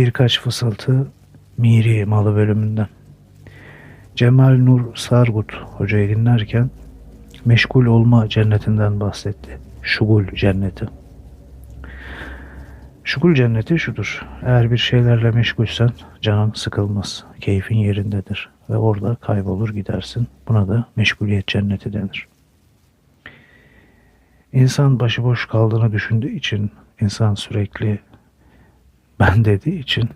Birkaç fısıltı Miri malı bölümünden. Cemal Nur Sargut hocayı dinlerken meşgul olma cennetinden bahsetti. Şugul cenneti. Şugul cenneti şudur. Eğer bir şeylerle meşgulsen canın sıkılmaz. Keyfin yerindedir. Ve orada kaybolur gidersin. Buna da meşguliyet cenneti denir. İnsan başıboş kaldığını düşündüğü için, insan sürekli ben dediği için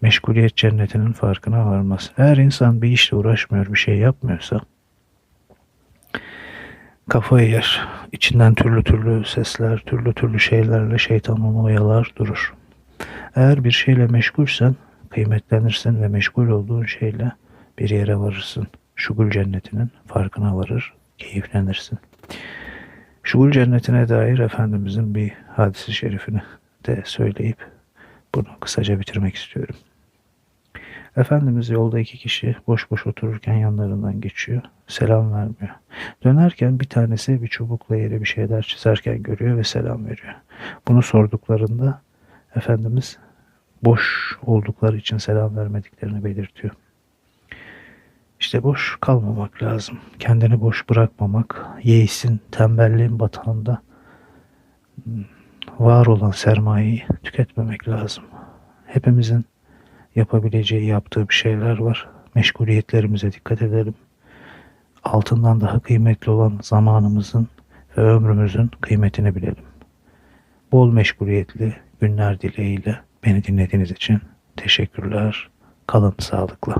meşguliyet cennetinin farkına varmaz. Eğer insan bir işle uğraşmıyor, bir şey yapmıyorsa kafayı yer. İçinden türlü türlü sesler, türlü türlü şeylerle şeytan onu oyalar durur. Eğer bir şeyle meşgulsen kıymetlenirsin ve meşgul olduğun şeyle bir yere varırsın. Şugul cennetinin farkına varır, keyiflenirsin. Şugul cennetine dair Efendimizin bir hadisi şerifini de söyleyip bunu kısaca bitirmek istiyorum. Efendimiz yolda iki kişi boş boş otururken yanlarından geçiyor. Selam vermiyor. Dönerken bir tanesi bir çubukla yere bir şeyler çizerken görüyor ve selam veriyor. Bunu sorduklarında Efendimiz boş oldukları için selam vermediklerini belirtiyor. İşte boş kalmamak lazım. Kendini boş bırakmamak, yeisin, tembelliğin batağında hmm, var olan sermayeyi tüketmemek lazım. Hepimizin yapabileceği, yaptığı bir şeyler var. Meşguliyetlerimize dikkat edelim. Altından daha kıymetli olan zamanımızın ve ömrümüzün kıymetini bilelim. Bol meşguliyetli günler dileğiyle beni dinlediğiniz için teşekkürler. Kalın sağlıkla.